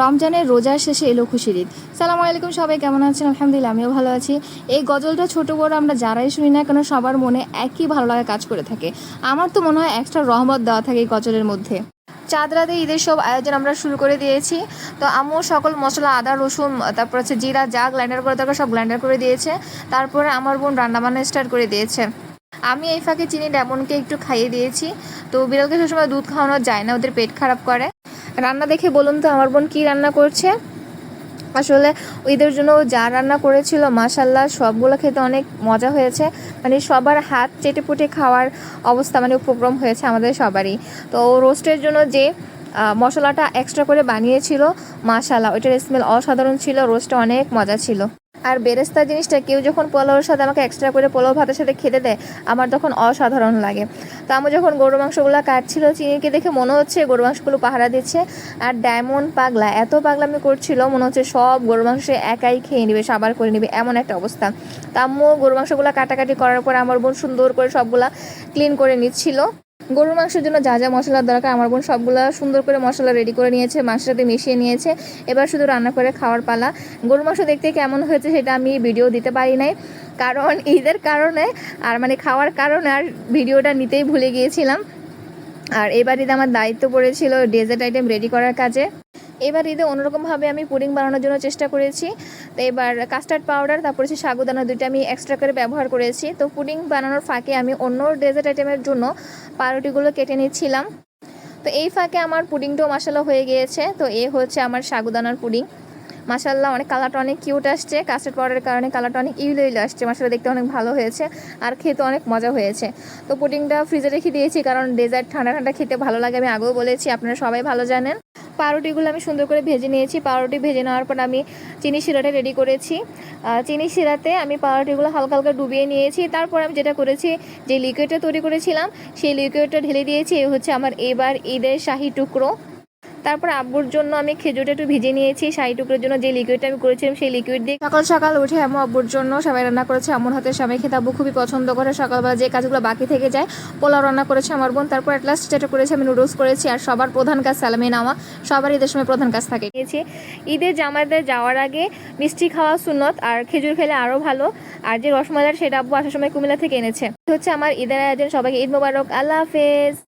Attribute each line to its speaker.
Speaker 1: রমজানের রোজার শেষে এলো খুশির ঈদ। সালাম আলাইকুম সবাই, কেমন আছেন? আলহামদুলিল্লাহ, আমিও ভালো আছি। এই গজলটা ছোট বড় আমরা যারাই শুনি না কেন সবার মনে একই ভালো লাগা কাজ করে থাকে। আমার তো মনে হয় এক্সট্রা রহমত দেওয়া থাকে এই গজলের মধ্যে। চাঁদ রাতে ঈদের সব আয়োজন আমরা শুরু করে দিয়েছি। তো আম্মু সকল মশলা, আদা, রসুন, তারপর হচ্ছে জিরা যা গ্রাইন্ডার করে দরকার সব গ্রাইন্ডার করে দিয়েছে। তারপরে আমার বোন রান্নাবান্না স্টার্ট করে দিয়েছে। আমি এই ফাঁকে চিনি ডেমনকে একটু খাইয়ে দিয়েছি। তো বিড়ালকে সবসময় দুধ খাওয়ানো যায় না, ওদের পেট খারাপ করে। রান্না দেখে বলুন তো, আমার বোন কী রান্না করছে? আসলে ঈদের জন্য যা রান্না করেছিল মাসাল্লাহ সবগুলো খেতে অনেক মজা হয়েছে। মানে সবার হাত চেটে পুটে খাওয়ার অবস্থা মানে উপক্রম হয়েছে আমাদের সবারই। তো রোস্টের জন্য যে মশলাটা এক্সট্রা করে বানিয়েছিল মাসাল্লাহ ওইটার স্মেল অসাধারণ ছিল রোস্টটা অনেক মজা ছিল। আর বেরেস্তা জিনিসটা কেউ যখন পোলাওর সাথে আমাকে এক্সট্রা করে পোলাও ভাতের সাথে খেতে দেয়, আমার তখন অসাধারণ লাগে। তো আমি যখন গরু মাংসগুলো কাটছিল, চিনিকে দেখে মনে হচ্ছে গরু মাংসগুলো পাহারা দিচ্ছে। আর ডায়মন্ড পাগলা, এত পাগলামি করছিল, মনে হচ্ছে সব গরু মাংস একাই খেয়ে নেবে সাবার করে নেবে, এমন একটা অবস্থা। তা আম্মু গরু মাংসগুলো কাটাকাটি করার পর আমার বোন সুন্দর করে সবগুলা ক্লিন করে নিচ্ছিল। গরুর মাংসের জন্য যা যা মশলার দরকার, আমার বোন সবগুলা সুন্দর করে মশলা রেডি করে নিয়েছে, মাংসের সাথে মিশিয়ে নিয়েছে। এবার শুধু রান্না করে খাওয়ার পালা। গরুর মাংস দেখতে কেমন হয়েছে সেটা আমি ভিডিও দিতে পারি নাই। কারণ, ঈদের কারণে আর মানে খাওয়ার কারণে আর ভিডিওটা নিতেই ভুলে গিয়েছিলাম। আর এবার ঈদে আমার দায়িত্ব পড়েছিল ডেজার্ট আইটেম রেডি করার কাজে। এবার ঈদে অন্যরকমভাবে আমি পুডিং বানানোর জন্য চেষ্টা করেছি। তো এবার কাস্টার্ড পাউডার তারপর হচ্ছে সাগুদানা দুইটা আমি এক্সট্রা করে ব্যবহার করেছি। তো পুডিং বানানোর ফাঁকে আমি অন্য ডেজার্ট আইটেমের জন্য পাউরুটিগুলো কেটে নিচ্ছিলাম। তো এই ফাঁকে আমার পুডিংটাও মশালা হয়ে গিয়েছে। তো এ হচ্ছে আমার সাগুদানার পুডিং মাসাল্লাহ অনেক কালারটা অনেক কিউট আসছে। কাস্টার্ড পাউডারের কারণে কালারটা অনেক ইউলো ইউলো আসছে মাসাল্লাহ দেখতে অনেক ভালো হয়েছে আর খেতে অনেক মজা হয়েছে। তো পুডিংটা ফ্রিজে রেখে দিয়েছি কারণ ডেজার্ট ঠান্ডা ঠান্ডা খেতে ভালো লাগে আমি আগেও বলেছি, আপনারা সবাই ভালো জানেন। পাউরুটিগুলো আমি সুন্দর করে ভেজে নিয়েছি, পাউরুটি ভেজে নেওয়ার পর আমি চিনি শিরাটা রেডি করেছি। চিনি শিরাতে আমি পাউরুটিগুলো হালকা হালকা ডুবিয়ে নিয়েছি, তারপর আমি যেটা করেছি, যে লিকুইডটা তৈরি করেছিলাম, সেই লিকুইডটা ঢেলে দিয়েছি হচ্ছে আমার এবার ঈদের শাহি টুকরো। তারপর আব্বুর জন্য আমি খেজুরটা একটু ভিজে নিয়েছি শাহি টুকরোর জন্য যে লিকুইডটা আমি করেছিলাম সেই লিকুইড দিয়ে সকাল সকাল উঠে আম্মু আব্বুর জন্য সবাই রান্না করেছে। আম্মুর হাতে সবাই খেতে আব্বু খুবই পছন্দ করে। সকালবেলা যে কাজগুলো বাকি থেকে যায় পোলাও রান্না করেছে আমার বোন। তারপর অ্যাট লাস্ট যেটা করেছি আমি নুডলস করেছি আর সবার প্রধান কাজ সালামি নেওয়া। সবার ঈদের সময় প্রধান কাজ থাকে। নিয়েছি ঈদের জামাতে যাওয়ার আগে মিষ্টি খাওয়া সুন্নত আর খেজুর খেলে আরও ভালো। আর যে রসমালাই সেটা আব্বু আসার সময় কুমিল্লা থেকে এনেছে। হচ্ছে আমার ঈদের আয়োজন। সবাইকে ঈদ মোবারক। আল্লাহ হাফেজ।